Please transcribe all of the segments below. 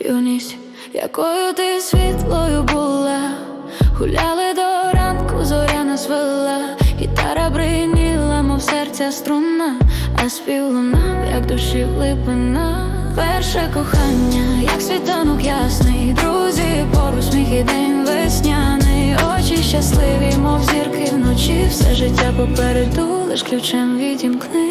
Юність, якою ти світлою була, гуляли до ранку, зоря нас вела, гітара бриніла, мов серця струна, а спів як душі глибина. Перше кохання, як світанок ясний, друзі, поруч щасливі, мов зірки вночі, все життя попереду, лиш ключем відімкни.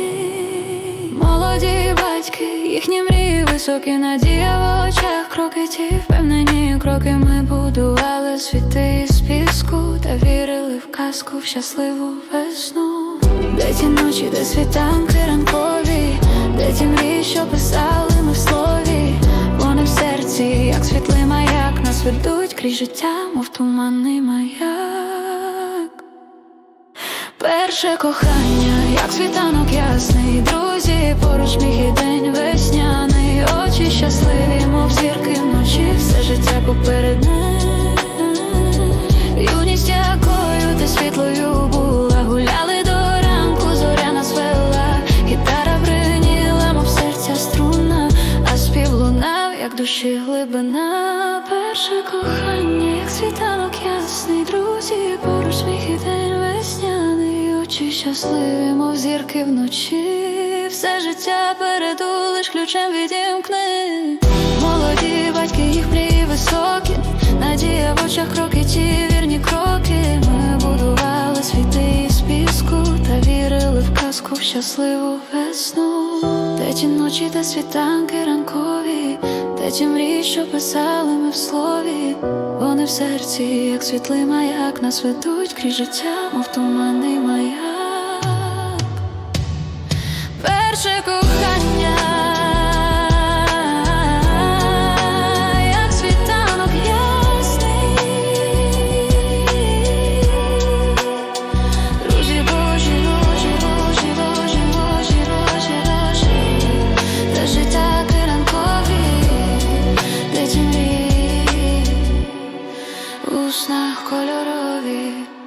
Молоді батьки, їхні мрії високі, надія в очах, кроки ті впевнені кроки. Ми будували світи з піску та вірили в казку в щасливу весну. Де ті ночі, де світанки ранкові, де ті мрії, що писали ми в слові, вони в серці, як світлий маяк, нас ведуть крізь життя, мов туманний маяк. Перше кохання, як світанок ясний, друзі, душі глибина, перше кохання, як світанок ясний, друзі, поруч сміх і день весняний, очі щасливі, мов зірки вночі, все життя переду, лиш ключем відімкни. Молоді батьки, їх мрії високі, надія в очах кроки, ті вірні кроки. Ми будували світи із піску та вірили в казку в щасливу весну. Де ті ночі, де світанки де ті мрії, що писали ми в слові. Вони в серці, як світлий маяк, нас ведуть крізь життя, мов туманний маяк. Перше tus colorodi